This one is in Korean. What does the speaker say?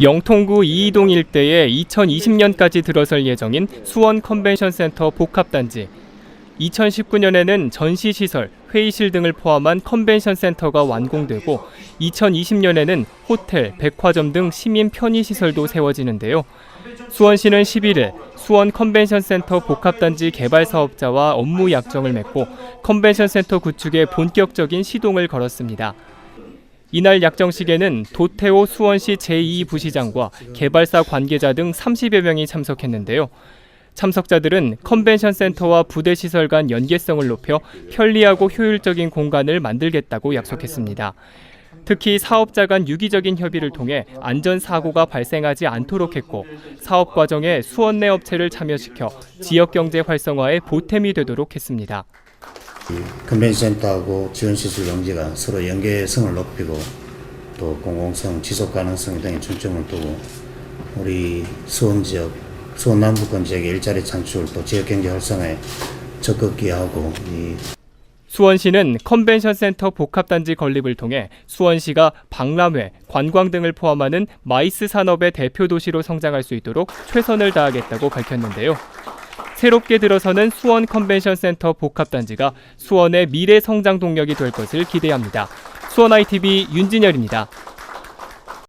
영통구 이이동 일대에 2020년까지 들어설 예정인 수원 컨벤션 센터 복합단지. 2019년에는 전시시설, 회의실 등을 포함한 컨벤션 센터가 완공되고 2020년에는 호텔, 백화점 등 시민 편의시설도 세워지는데요. 수원시는 11일 수원 컨벤션 센터 복합단지 개발 사업자와 업무 약정을 맺고 컨벤션 센터 구축에 본격적인 시동을 걸었습니다. 이날 약정식에는 도태호 수원시 제2부시장과 개발사 관계자 등 30여 명이 참석했는데요. 참석자들은 컨벤션 센터와 부대 시설 간 연계성을 높여 편리하고 효율적인 공간을 만들겠다고 약속했습니다. 특히 사업자 간 유기적인 협의를 통해 안전 사고가 발생하지 않도록 했고 사업 과정에 수원 내 업체를 참여시켜 지역 경제 활성화에 보탬이 되도록 했습니다. 컨벤션센터하고 지원시설 용지가 서로 연계성을 높이고 또 공공성, 지속 가능성 등에 중점을 두고 우리 수원 지역, 수원 남부권 지역의 일자리 창출 또 지역 경제 활성화에 적극 기여하고 이 수원시는 컨벤션 센터 복합단지 건립을 통해 수원시가 박람회, 관광 등을 포함하는 마이스 산업의 대표 도시로 성장할 수 있도록 최선을 다하겠다고 밝혔는데요. 새롭게 들어서는 수원 컨벤션 센터 복합단지가 수원의 미래 성장 동력이 될 것을 기대합니다. 수원 ITV 윤진열입니다.